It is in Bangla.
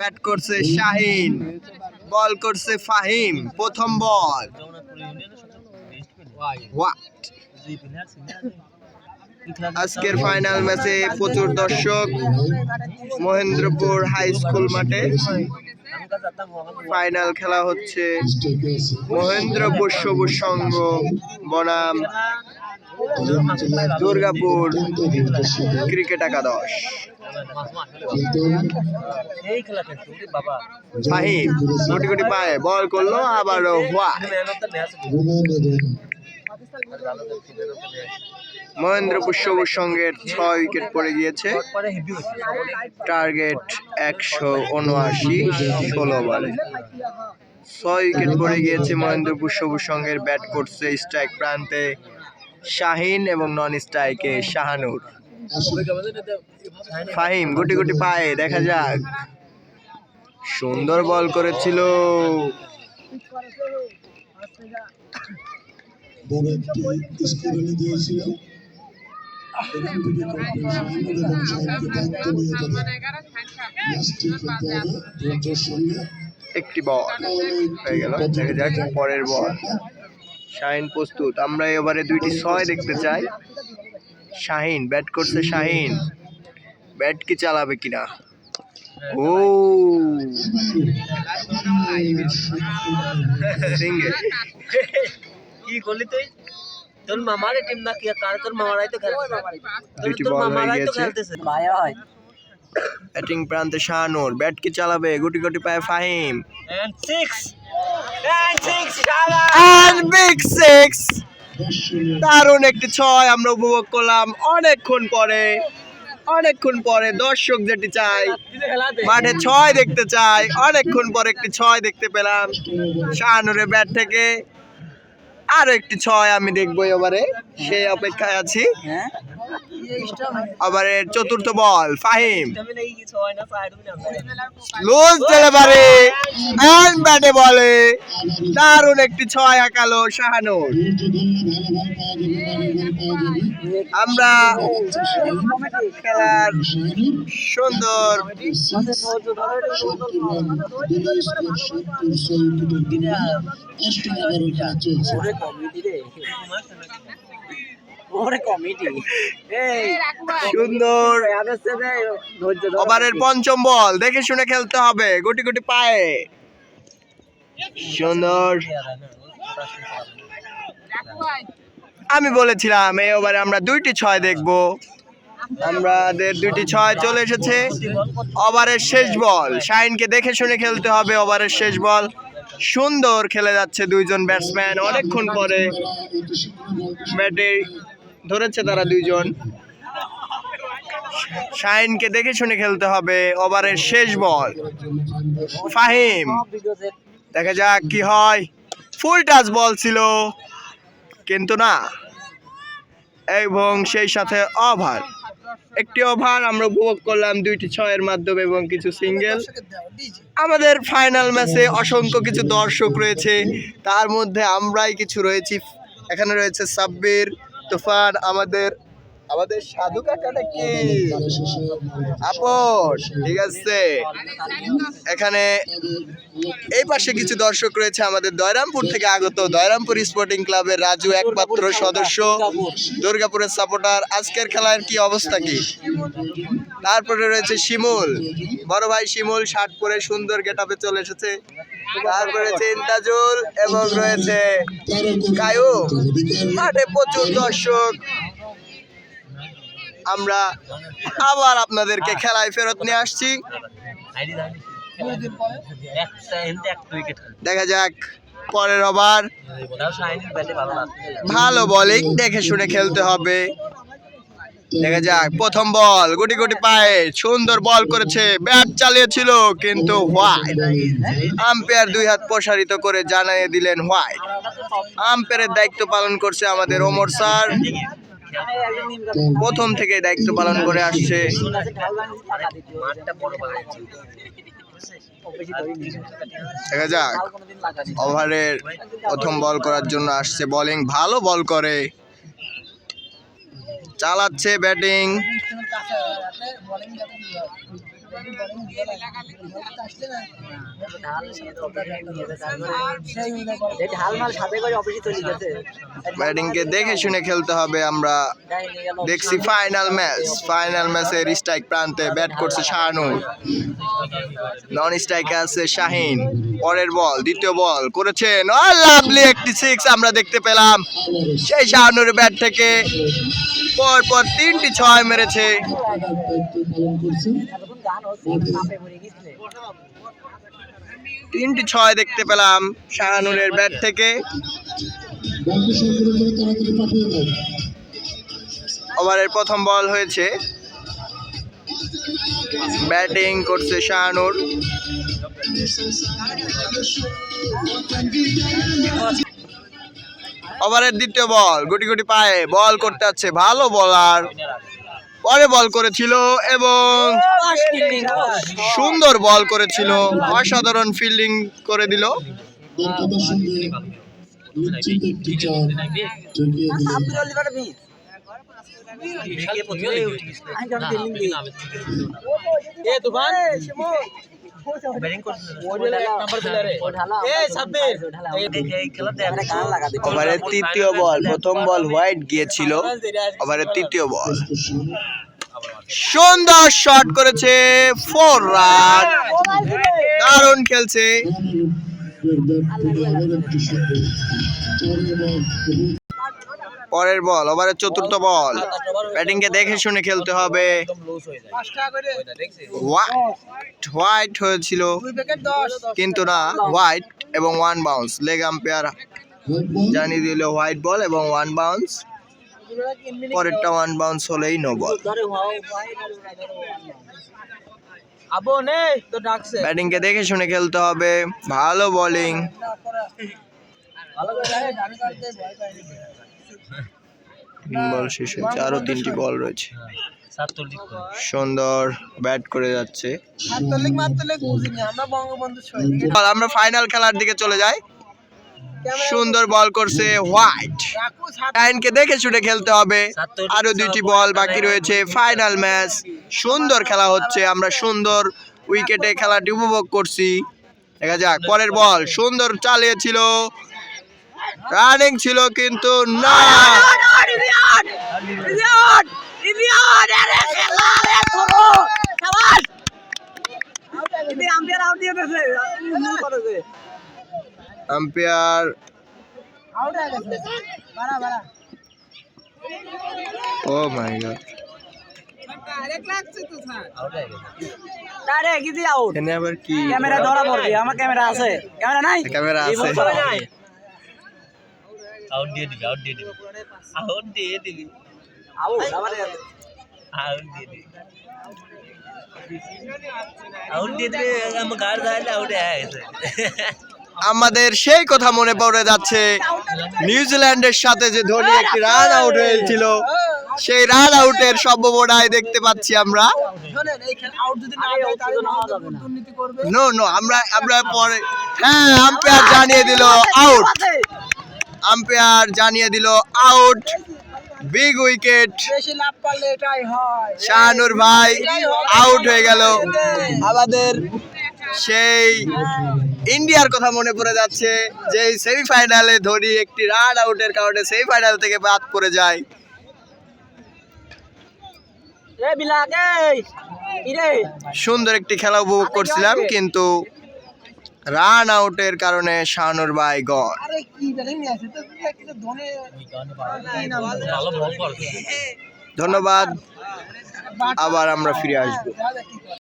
ব্যাট করছে শাহিন। বল করছে ফাহিম। প্রথম বল আজকের ফাইনাল ম্যাচে প্রচুর দর্শক। মহেন্দ্রপুর হাই স্কুল মাঠে ফাইনাল খেলা হচ্ছে। মহেন্দ্রপুর সবুজ সংঘ, বনাম দুর্গাপুর ক্রিকেট একাদশ। গুটি পায়ে বল করল, আবার হোয়া। মহেন্দ্রপুর সবুজ সংঘের ছয় উইকেট পড়ে গিয়েছে। টার্গেট একশো উনআশি, ষোলো বলে। ছয় উইকেট পড়ে গিয়েছে মহেন্দ্রপুর সবুজ সংঘের ব্যাট করছে স্ট্রাইক প্রান্তে। শাহিন এবং নন স্ট্রাইকে শাহানুর। ফাহিম, গুটি গুটি পায়ে, দেখা যাক। সুন্দর বল করেছিল। একটি বল। হয়ে গেল, দেখা যাক পরের বল। শাহিন প্রস্তুত। আমরা এবারে দুইটি ছয় দেখতে চাই। শাহিন ব্যাট করছে শাহিন। ব্যাট কি চালাবে কিনা? ও। কি করলি তুই? তোর মামার টিম না কি কার তোর মামারাই তো খেলছে তোর মামারাই তো খেলতেছে। ভাইয়া হয়। ব্যাটিং প্রান্তে শাহানুর। ব্যাট কি চালাবে? গুটি গুটি পায় Fahim. And 6 and 6 And big six. দারুণ একটি ছয় আমরা উপভোগ করলাম অনেকক্ষণ পরে। অনেকক্ষণ পরে দর্শক যেটি চাই মাঠে ছয় দেখতে চাই অনেকক্ষণ পরে একটি ছয় দেখতে পেলাম। শাহানুরের ব্যাট থেকে আরও একটি ছয় আমি দেখব এবারে। সেই অপেক্ষায় আছি। আবারের চতুর্থ ball, Fahim. Loose delivery and ব্যাটে বলে। দারুণ একটি ছয় আঁকালো শাহানুর। আমরা খেলার সুন্দর ওরে কমিটি। এই সুন্দর। আদেশে দে ধৈর্য ধর। ওভারের পঞ্চম বল দেখে শুনে খেলতে হবে গুটি গুটি পায়ে। সুন্দর। আমি বলেছিলাম এই ওভারে আমরা দুইটি ছয় দেখব। আমাদের দুইটি ছয় চলে এসেছে। ওভারের শেষ বল শাইনকে দেখে শুনে খেলতে হবে ওভারের শেষ বল। সুন্দর খেলে যাচ্ছে দুইজন ব্যাটসম্যান অনেকক্ষণ পরে ব্যাটে ধরেছে তারা দুইজন। শাইনকে দেখে শুনে খেলতে হবে ওভারের শেষ বল। ফাহিম, দেখা যাক কি হয়। ফুল টাচ বল ছিল, কিন্তু না। এবং সেই সাথে ওভার। একটি ওভার আমরা উপভোগ করলাম দুইটি ছয়ের মাধ্যমে এবং কিছু সিঙ্গেল। আমাদের ফাইনাল ম্যাচে অসংখ্য কিছু দর্শক রয়েছে। তার মধ্যে আমরাই কিছু রয়েছি। এখানে রয়েছে সাব্বির তুফান, আমাদের আমাদের সাধু কাকাটা কি? আপন, ঠিক আছে। এখানে এই পাশে কিছু দর্শক রয়েছে আমাদের দয়রামপুর থেকে আগত। দয়রামপুর স্পোর্টিং ক্লাবের রাজু একমাত্র সদস্য, দুর্গাপুরের সাপোর্টার আজকের খেলার কি অবস্থা কি? তারপরে রয়েছে শিমুল। বড় ভাই শিমুল শার্ট পরে সুন্দর গেটআপে চলে এসেছে। তারপরে রয়েছে ইন্তাজুল এবং রয়েছে কায়ু। মাঠে প্রচুর দর্শক। আমরা আবার আপনাদেরকে খেলায় ফেরত নিয়ে আসছি। দেখা যাক পরের ওভার। ভালো বোলিং দেখে শুনে খেলতে হবে। দেখা যাক, প্রথম বল, গুটি গুটি পায়ে, সুন্দর বল করেছে, ব্যাট চালিয়েছিল, কিন্তু হোয়াইট। আম্পায়ার দুই হাত প্রসারিত করে জানিয়ে দিলেন হোয়াইট। আম্পায়ারের দায়িত্ব পালন করছে আমাদের ওমর স্যার। প্রথম থেকে দায়িত্ব পালন করে আসছে। দেখা যাক, ওভারের প্রথম বল করার জন্য আসছে বোলিং ভালো বল করে। চালাচ্ছে ব্যাটিং। ব্যাটিংকে দেখে শুনে খেলতে হবে আমরা। দেখছি ফাইনাল ম্যাচ ফাইনাল ম্যাচের স্ট্রাইক প্রান্তে ব্যাট করছে শাহানুর নন স্ট্রাইকে আছে শাহিন। পরের বল দ্বিতীয় বল করেছেন লাভলি একটি সিক্স আমরা দেখতে পেলাম। সেই শাহানুরের ব্যাট থেকে পর পর তিনটি ছয় মেরেছে। তিনটি ছয় দেখতে পেলাম শাহানুরের ব্যাট থেকে। ওভারের প্রথম বল হয়েছে। ব্যাটিং করছে শাহানুর। ওভারের দ্বিতীয় বল গুটি গুটি পায়ে বল করতে যাচ্ছে ভালো বলার। পরে বল করেছিল এবং সুন্দর বল করেছিল অসাধারণ ফিল্ডিং করে দিল। এ তুফান? ওভারের তৃতীয় বল, প্রথম বল হোয়াইট গিয়েছিল। ওভারের তৃতীয় বল। সুন্দর শট করেছে ফোর রান দারুণ খেলছে। পরের বল ওভারের চতুর্থ বল। ব্যাটিংকে দেখে শুনে খেলতে হবে। লুজ হয়ে যায়। হোয়াইট হোয়াইট হয়েছিল। কিন্তু না হোয়াইট এবং ওয়ান বাউন্স লেগ আম্পায়ার জানিয়ে দিল হোয়াইট বল এবং ওয়ান বাউন্স পরেরটা ওয়ান বাউন্স হলেই নো বল ব্যাটিংকে দেখে শুনে খেলতে হবে। ভালো বোলিং তিন বল শেষ হয়েছে। আরও তিনটি বল রয়েছে। সুন্দর ব্যাট করে যাচ্ছে। আমরা ফাইনাল খেলার দিকে চলে যাই। সুন্দর বল করছে হোয়াইট। টাইনকে দেখে শুনে খেলতে হবে। আরও দুইটি বল বাকি রয়েছে। ফাইনাল ম্যাচ সুন্দর খেলা হচ্ছে। আমরা সুন্দর উইকেটে খেলাটি উপভোগ করছি। দেখা যাক পরের বল। সুন্দর চালিয়েছিল রানিং ছিল কিন্তু না। আম্পায়ার ও মাই গড এখানে আবার কি ক্যামেরা ধরা পড়বে আমার ক্যামেরা আছে। ক্যামেরা নাই? ক্যামেরা আছে। আউট দিয়ে দিবি আউট দিয়ে দিবি আউট দিয়ে দিবি আউট আউট দিয়ে দিবি আউট দিয়ে দিবি আমার গাড় দাঁড়ালে আউট আমাদের সেই কথা মনে পড়ে যাচ্ছে নিউজিল্যান্ডের সাথে যে ধোনি একটি রান আউট হয়েছিল সেই রান আউটের সম্ভাবনায় দেখতে পাচ্ছি আমরা নো নো আমরা আমরা পরে হ্যাঁ আম্পায়ার জানিয়ে দিল আউট আম্পায়ার জানিয়ে দিল আউট বিগ উইকেট শাহানুর ভাই আউট হয়ে। গেল। আমাদের সেই ইন্ডিয়ার কথা মনে পড়ে যাচ্ছে যে সেমিফাইনালে ধোনি একটি রান আউটের কারণে সেমিফাইনাল থেকে বাদ পড়ে যায়। সুন্দর একটি খেলা উপভোগ করছিলাম কিন্তু রান আউটের কারণে শাহানুর ভাই গন বল ধন্যবাদ। আবার আমরা ফিরে আসব।